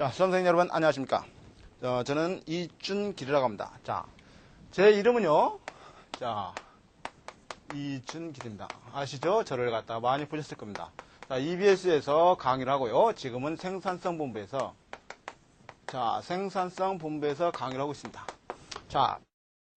자, 수험생 여러분 안녕하십니까? 어, 저는 이준길이라고 합니다. 자, 제 이름은요. 자, 이준길입니다. 아시죠? 저를 갖다가 많이 보셨을 겁니다. 자, EBS에서 강의를 하고요. 지금은 생산성 본부에서 자, 생산성 본부에서 강의를 하고 있습니다. 자,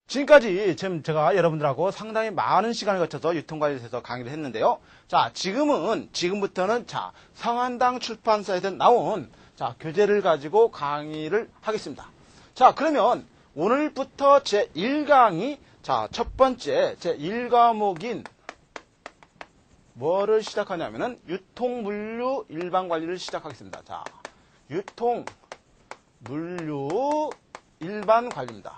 지금까지 지금 제가 여러분들하고 상당히 많은 시간을 거쳐서 유통관리에서 강의를 했는데요. 자, 지금은, 지금부터는 자, 성한당 출판사에서 나온 자, 교재를 가지고 강의를 하겠습니다. 자, 그러면 오늘부터 제 1강이 자, 첫 번째 제 1과목인 뭐를 시작하냐면은 유통물류 일반 관리를 시작하겠습니다. 자, 유통 물류 일반 관리입니다.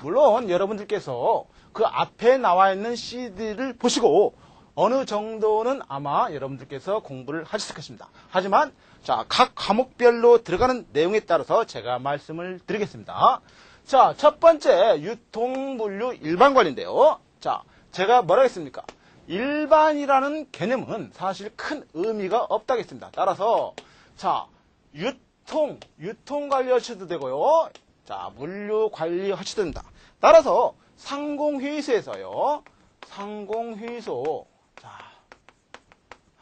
물론 여러분들께서 그 앞에 나와 있는 CD를 보시고 어느 정도는 아마 여러분들께서 공부를 하셨을 것입니다. 하지만 자, 각 과목별로 들어가는 내용에 따라서 제가 말씀을 드리겠습니다. 자, 첫 번째 유통물류 일반 관리인데요. 자, 제가 뭐라 했습니까? 일반이라는 개념은 사실 큰 의미가 없다겠습니다. 따라서 자, 유통, 유통 관리하셔도 되고요. 자, 물류 관리하셔도 됩니다. 따라서 상공회의소에서요. 상공회의소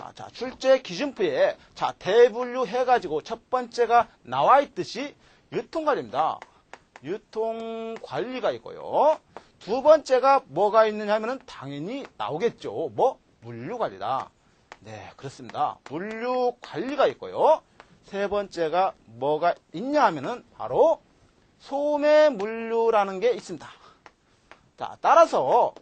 자, 아, 자, 출제 기준표에 자, 대분류 해 가지고 첫 번째가 나와 있듯이 유통관리입니다. 유통관리가 있고요. 두 번째가 뭐가 있느냐 하면은 당연히 나오겠죠. 뭐? 물류관리다. 네, 그렇습니다. 물류관리가 있고요. 세 번째가 뭐가 있냐 하면은 바로 소매물류라는 게 있습니다. 자, 따라서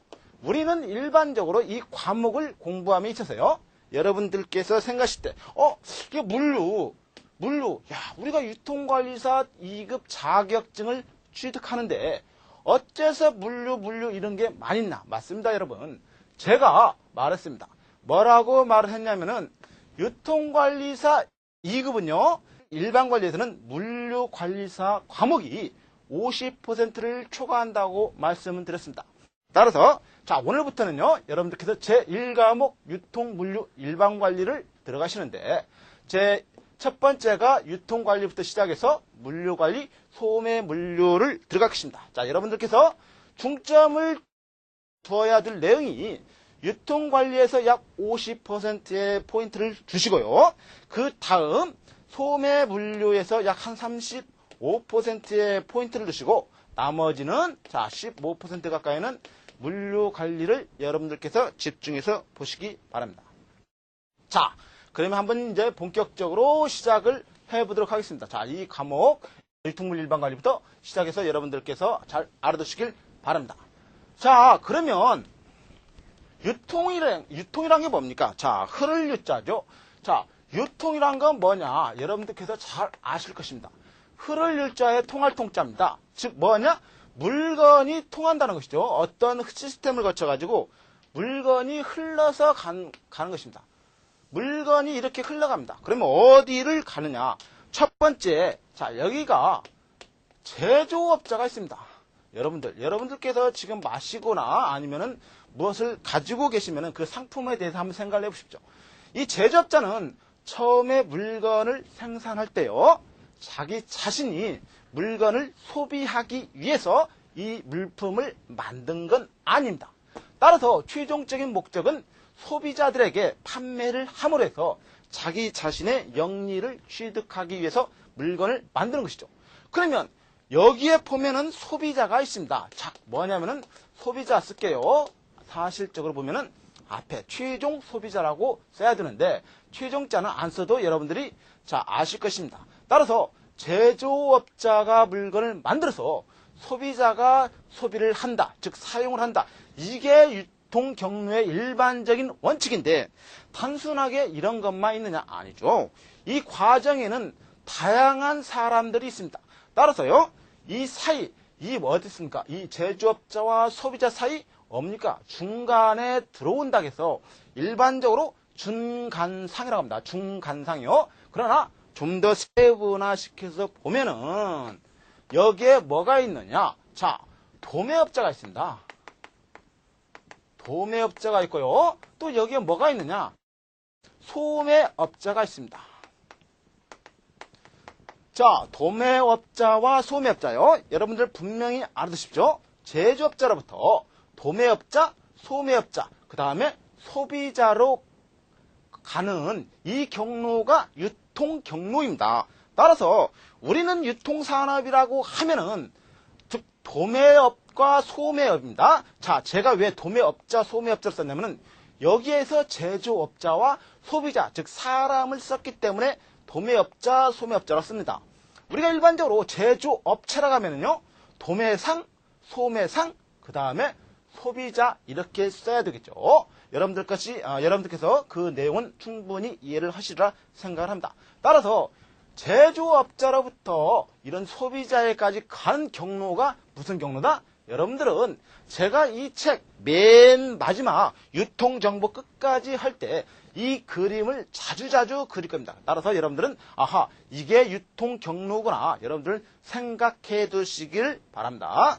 우리는 일반적으로 이 과목을 공부함에 있어서요. 여러분들께서 생각하실 때, 어, 이게 물류, 물류, 야, 우리가 유통관리사 2급 자격증을 취득하는데, 어째서 물류, 물류 이런 게 많이 있나? 맞습니다, 여러분. 제가 말했습니다. 뭐라고 말을 했냐면은, 유통관리사 2급은요, 일반관리에서는 물류관리사 과목이 50%를 초과한다고 말씀을 드렸습니다. 따라서 자 오늘부터는요 여러분들께서 제 1과목 유통물류 일반관리를 들어가시는데 제 첫 번째가 유통관리부터 시작해서 물류관리 소매물류를 들어가겠습니다. 자 여러분들께서 중점을 두어야 될 내용이 유통관리에서 약 50%의 포인트를 주시고요. 그 다음 소매물류에서 약 한 35%의 포인트를 주시고 나머지는 자 15% 가까이는 물류 관리를 여러분들께서 집중해서 보시기 바랍니다. 자, 그러면 한번 이제 본격적으로 시작을 해보도록 하겠습니다. 자, 이 과목 유통물 일반 관리부터 시작해서 여러분들께서 잘 알아두시길 바랍니다. 자, 그러면 유통이란 유통이란 게 뭡니까? 자, 흐를 유자죠. 자, 유통이란 건 뭐냐? 여러분들께서 잘 아실 것입니다. 흐를 일자의 통할 통자입니다. 즉 뭐냐? 물건이 통한다는 것이죠. 어떤 시스템을 거쳐가지고 물건이 흘러서 간, 가는 것입니다. 물건이 이렇게 흘러갑니다. 그러면 어디를 가느냐? 첫 번째, 자 여기가 제조업자가 있습니다. 여러분들, 여러분들께서 지금 마시거나 아니면은 무엇을 가지고 계시면은 그 상품에 대해서 한번 생각을 해보십시오. 이 제조업자는 처음에 물건을 생산할 때요. 자기 자신이 물건을 소비하기 위해서 이 물품을 만든 건 아닙니다. 따라서 최종적인 목적은 소비자들에게 판매를 함으로 해서 자기 자신의 영리를 취득하기 위해서 물건을 만드는 것이죠. 그러면 여기에 보면은 소비자가 있습니다. 자, 뭐냐면은 소비자 쓸게요. 사실적으로 보면은 앞에 최종 소비자라고 써야 되는데 최종자는 안 써도 여러분들이 자 아실 것입니다. 따라서 제조업자가 물건을 만들어서 소비자가 소비를 한다. 즉 사용을 한다. 이게 유통 경로의 일반적인 원칙인데 단순하게 이런 것만 있느냐? 아니죠. 이 과정에는 다양한 사람들이 있습니다. 따라서요. 이 사이 이 어디 있습니까? 이 제조업자와 소비자 사이 뭡니까? 중간에 들어온다 해서 일반적으로 중간상이라고 합니다. 중간상이요. 그러나 좀 더 세분화시켜서 보면은 여기에 뭐가 있느냐? 자, 도매업자가 있습니다. 도매업자가 있고요. 또 여기에 뭐가 있느냐? 소매업자가 있습니다. 자, 도매업자와 소매업자요. 여러분들 분명히 알아두십시오. 제조업자로부터 도매업자, 소매업자, 그 다음에 소비자로 가는 이 경로가 유통 경로입니다. 따라서 우리는 유통산업이라고 하면은 즉 도매업과 소매업입니다. 자, 제가 왜 도매업자, 소매업자를 썼냐면은 여기에서 제조업자와 소비자, 즉 사람을 썼기 때문에 도매업자, 소매업자로 씁니다. 우리가 일반적으로 제조업체라고 하면은요, 도매상, 소매상, 그 다음에 소비자 이렇게 써야 되겠죠. 여러분들 것이 아, 여러분들께서 그 내용은 충분히 이해를 하시리라 생각을 합니다. 따라서 제조업자로부터 이런 소비자에까지 가는 경로가 무슨 경로다? 여러분들은 제가 이 책 맨 마지막 유통정보 끝까지 할 때 이 그림을 자주자주 그릴 겁니다. 따라서 여러분들은 아하 이게 유통 경로구나 여러분들 생각해 두시길 바랍니다.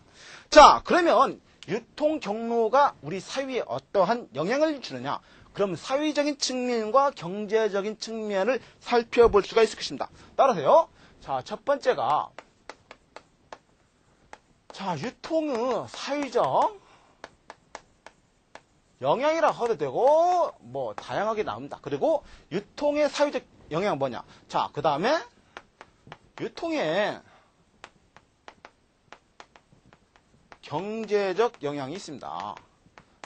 자 그러면 유통 경로가 우리 사회에 어떠한 영향을 주느냐 그럼 사회적인 측면과 경제적인 측면을 살펴볼 수가 있을 것입니다. 따라서요. 자, 첫 번째가 자, 유통은 사회적 영향이라 하도 되고 뭐 다양하게 나옵니다. 그리고 유통의 사회적 영향은 뭐냐? 자, 그다음에 유통의 경제적 영향이 있습니다.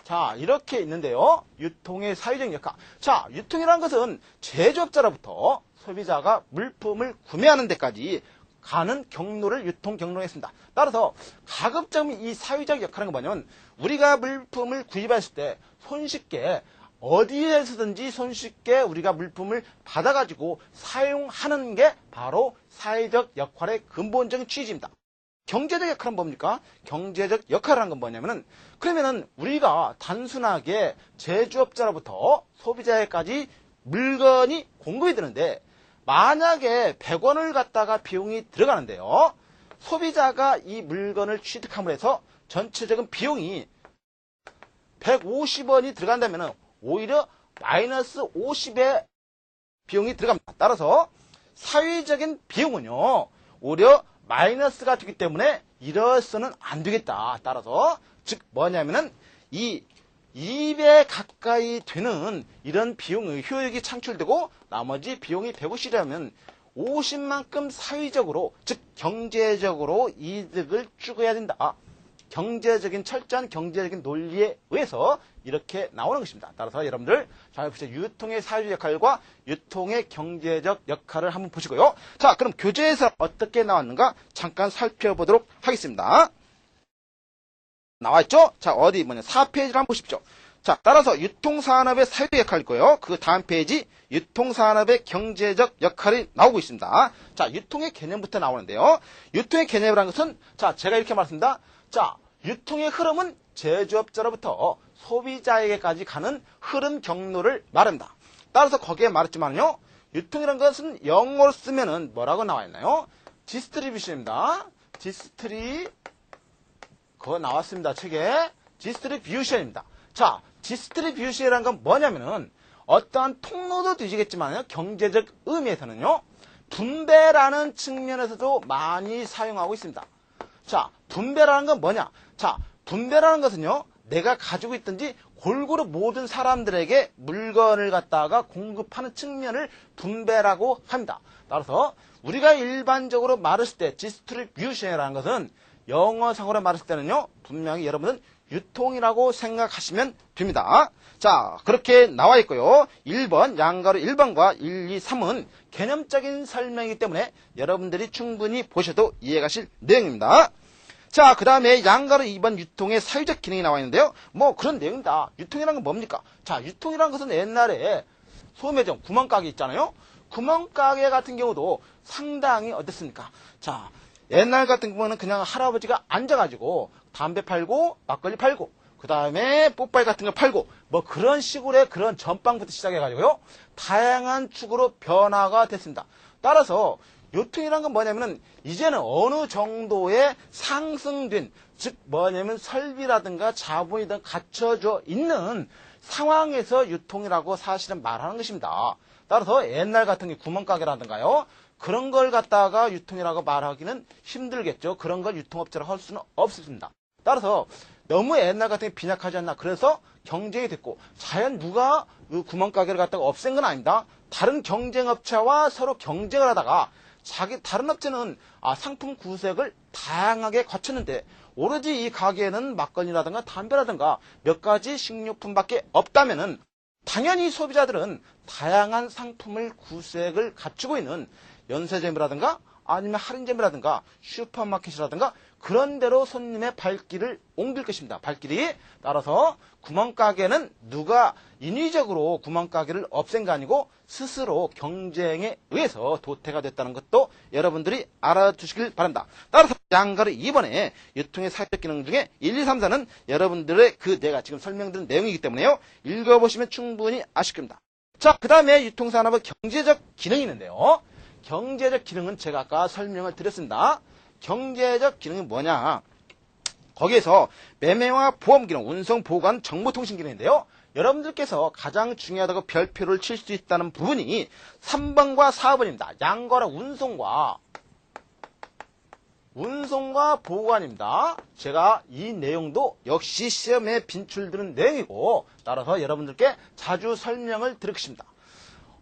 자, 이렇게 있는데요. 유통의 사회적 역할. 자, 유통이라는 것은 제조업자로부터 소비자가 물품을 구매하는 데까지 가는 경로를 유통 경로로 했습니다. 따라서 가급적 이 사회적 역할은 뭐냐면 우리가 물품을 구입했을 때 손쉽게 어디에서든지 손쉽게 우리가 물품을 받아가지고 사용하는 게 바로 사회적 역할의 근본적인 취지입니다. 경제적 역할은 뭡니까? 경제적 역할이라는 건 뭐냐면은 그러면은 우리가 단순하게 제조업자로부터 소비자에까지 물건이 공급이 되는데 만약에 100원을 갖다가 비용이 들어가는데요. 소비자가 이 물건을 취득함으로 해서 전체적인 비용이 150원이 들어간다면 오히려 마이너스 50의 비용이 들어갑니다. 따라서 사회적인 비용은요. 오히려 마이너스가 되기 때문에 이래서는 안 되겠다. 따라서 즉 뭐냐면은 이 2배 가까이 되는 이런 비용의 효益이 창출되고 나머지 비용이 150이라면 50만큼 사회적으로 즉 경제적으로 이득을 추구해야 된다. 경제적인 철저한 경제적인 논리에 의해서 이렇게 나오는 것입니다. 따라서 여러분들 잘 보세요. 유통의 사회적 역할과 유통의 경제적 역할을 한번 보시고요. 자, 그럼 교재에서 어떻게 나왔는가 잠깐 살펴보도록 하겠습니다. 나와 있죠? 자, 어디 뭐냐? 4페이지를 한번 보십시오. 자, 따라서 유통산업의 사회적 역할이고요. 그 다음 페이지 유통산업의 경제적 역할이 나오고 있습니다. 자, 유통의 개념부터 나오는데요. 유통의 개념이라는 것은 자, 제가 이렇게 말했습니다. 자, 유통의 흐름은 제조업자로부터 소비자에게까지 가는 흐름 경로를 말합니다. 따라서 거기에 말했지만요. 유통이라는 것은 영어로 쓰면은 뭐라고 나와 있나요? 디스트리뷰션입니다. 디스트리 그거 나왔습니다. 책에 디스트리뷰션입니다. 자, 디스트리뷰션이라는 건 뭐냐면은 어떠한 통로도 뒤지겠지만요. 경제적 의미에서는요. 분배라는 측면에서도 많이 사용하고 있습니다. 자, 분배라는 건 뭐냐? 자, 분배라는 것은요. 내가 가지고 있든지 골고루 모든 사람들에게 물건을 갖다가 공급하는 측면을 분배라고 합니다. 따라서 우리가 일반적으로 말했을 때 디스트리뷰션이라는 것은 영어상으로 말했을 때는요. 분명히 여러분은 유통이라고 생각하시면 됩니다. 자, 그렇게 나와 있고요. 1번, 양가로 1번과 1, 2, 3은 개념적인 설명이기 때문에 여러분들이 충분히 보셔도 이해가실 내용입니다. 자, 그 다음에 양가로 2번 유통의 사회적 기능이 나와 있는데요. 뭐 그런 내용입니다. 유통이라는 건 뭡니까? 자, 유통이라는 것은 옛날에 소매점, 구멍가게 있잖아요. 구멍가게 같은 경우도 상당히 어땠습니까? 자, 옛날 같은 경우는 그냥 할아버지가 앉아가지고 담배 팔고 막걸리 팔고 그 다음에 뽀빠이 같은 거 팔고 뭐 그런 식으로의 그런 전빵부터 시작해가지고요 다양한 축으로 변화가 됐습니다. 따라서 유통이란 건 뭐냐면은 이제는 어느 정도의 상승된 즉 뭐냐면 설비라든가 자본이 든 갖춰져 있는 상황에서 유통이라고 사실은 말하는 것입니다. 따라서 옛날 같은 게 구멍가게라든가요 그런 걸 갖다가 유통이라고 말하기는 힘들겠죠. 그런 걸 유통업체라고 할 수는 없습니다. 따라서 너무 옛날 같은 게 빈약하지 않나. 그래서 경쟁이 됐고 자연 누가 그 구멍가게를 갖다가 없앤 건 아니다. 다른 경쟁업체와 서로 경쟁을 하다가 자기 다른 업체는 아, 상품 구색을 다양하게 갖췄는데 오로지 이 가게에는 막걸리라든가 담배라든가 몇 가지 식료품밖에 없다면은 당연히 소비자들은 다양한 상품을 구색을 갖추고 있는 연세점이라든가 아니면 할인점이라든가 슈퍼마켓이라든가 그런 데로 손님의 발길을 옮길 것입니다. 발길이 따라서 구멍가게는 누가 인위적으로 구멍가게를 없앤 게 아니고 스스로 경쟁에 의해서 도태가 됐다는 것도 여러분들이 알아두시길 바랍니다. 따라서 양가를 이번에 유통의 사회적 기능 중에 1, 2, 3, 4는 여러분들의 그 내가 지금 설명드린 내용이기 때문에요. 읽어보시면 충분히 아실 겁니다. 자, 그 다음에 유통산업의 경제적 기능이 있는데요. 경제적 기능은 제가 아까 설명을 드렸습니다. 경제적 기능이 뭐냐? 거기에서 매매와 보험 기능, 운송, 보관, 정보 통신 기능인데요. 여러분들께서 가장 중요하다고 별표를 칠 수 있다는 부분이 3번과 4번입니다. 양거래 운송과 운송과 보관입니다. 제가 이 내용도 역시 시험에 빈출되는 내용이고 따라서 여러분들께 자주 설명을 드리겠습니다.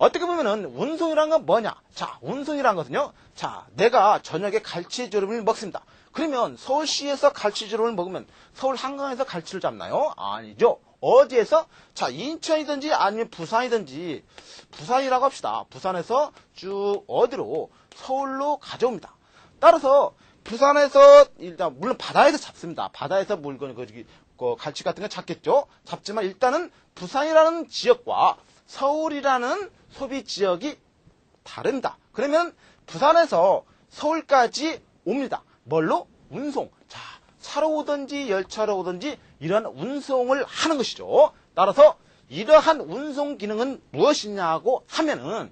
어떻게 보면은 운송이란 건 뭐냐? 자, 운송이란 것은요. 자, 내가 저녁에 갈치조림을 먹습니다. 그러면 서울시에서 갈치조림을 먹으면 서울 한강에서 갈치를 잡나요? 아니죠. 어디에서? 자, 인천이든지 아니면 부산이든지 부산이라고 합시다. 부산에서 쭉 어디로? 서울로 가져옵니다. 따라서 부산에서 일단 물론 바다에서 잡습니다. 바다에서 물건 그 저기 그 갈치 같은 거 잡겠죠. 잡지만 일단은 부산이라는 지역과 서울이라는 소비 지역이 다릅니다. 그러면 부산에서 서울까지 옵니다. 뭘로? 운송. 자, 차로 오든지 열차로 오든지 이러한 운송을 하는 것이죠. 따라서 이러한 운송 기능은 무엇이냐고 하면은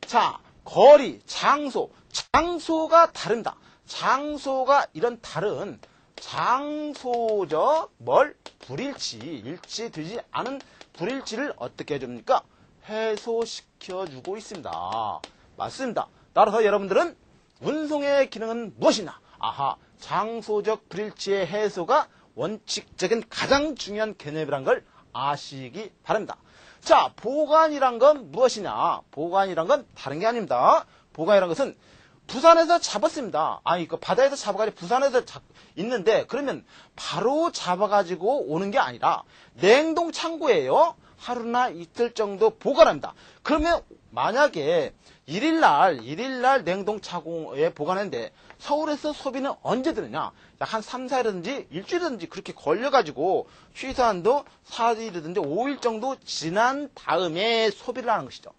자, 거리, 장소, 장소가 다릅니다. 장소가 이런 다른 장소적 뭘 불일치, 일치되지 않은 불일치를 어떻게 해줍니까? 해소시켜주고 있습니다. 맞습니다. 따라서 여러분들은 운송의 기능은 무엇이냐? 아하, 장소적 불일치의 해소가 원칙적인 가장 중요한 개념이란 걸 아시기 바랍니다. 자, 보관이란 건 무엇이냐? 보관이란 건 다른 게 아닙니다. 보관이란 것은 부산에서 잡았습니다. 아니, 그 바다에서 잡아가지고 부산에서 잡, 있는데, 그러면 바로 잡아가지고 오는 게 아니라, 냉동 창고에요. 하루나 이틀 정도 보관합니다. 그러면 만약에 1일날, 1일날 냉동 창고에 보관했는데, 서울에서 소비는 언제 되느냐? 약 한 3, 4일이든지 일주일이든지 그렇게 걸려가지고, 취소한도 4일이든지 5일 정도 지난 다음에 소비를 하는 것이죠.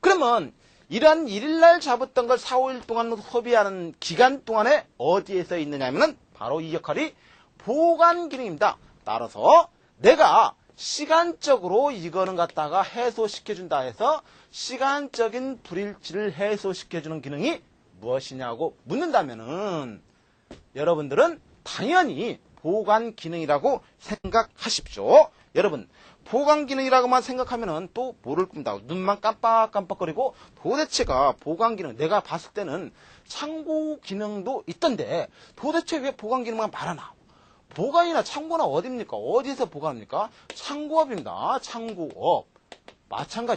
그러면, 이러한 1일날 잡았던 걸 4, 5일 동안 소비하는 기간 동안에 어디에서 있느냐면은 바로 이 역할이 보관 기능입니다. 따라서 내가 시간적으로 이거는 갖다가 해소시켜준다 해서 시간적인 불일치를 해소시켜주는 기능이 무엇이냐고 묻는다면은 여러분들은 당연히 보관 기능이라고 생각하십시오. 여러분, 보관 기능이라고만 생각하면은 또 모를 겁니다. 눈만 깜빡깜빡거리고 도대체가 보관 기능, 내가 봤을 때는 창고 기능도 있던데 도대체 왜 보관 기능만 말하나? 보관이나 창고나 어디입니까? 어디서 보관합니까? 창고업입니다. 창고업. 마찬가지.